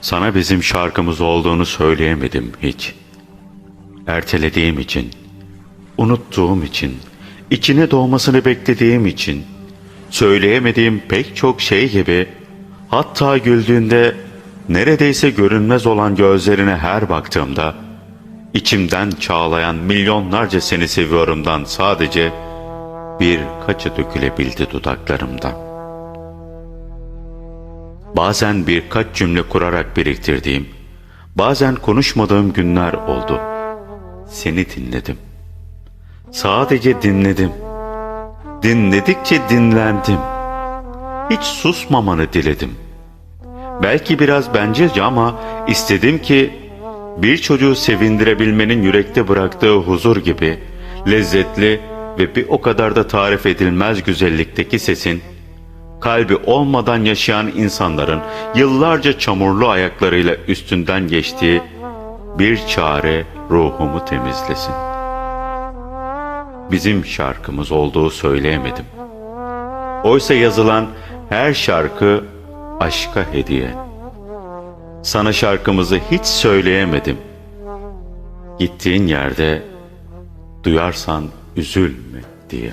Sana bizim şarkımız olduğunu söyleyemedim hiç. Ertelediğim için, unuttuğum için, içine doğmasını beklediğim için, söyleyemediğim pek çok şey gibi, hatta güldüğünde neredeyse görünmez olan gözlerine her baktığımda, içimden çağlayan milyonlarca seni seviyorumdan sadece birkaçı dökülebildi dudaklarımdan. Bazen birkaç cümle kurarak biriktirdiğim, bazen konuşmadığım günler oldu. Seni dinledim. Sadece dinledim. Dinledikçe dinlendim. Hiç susmamanı diledim. Belki biraz bencilce ama istedim ki bir çocuğu sevindirebilmenin yürekte bıraktığı huzur gibi lezzetli ve bir o kadar da tarif edilmez güzellikteki sesin kalbi olmadan yaşayan insanların yıllarca çamurlu ayaklarıyla üstünden geçtiği bir çare ruhumu temizlesin. Bizim şarkımız olduğu söyleyemedim. Oysa yazılan her şarkı aşka hediye. Sana şarkımızı hiç söyleyemedim. Gittiğin yerde duyarsan üzülme diye.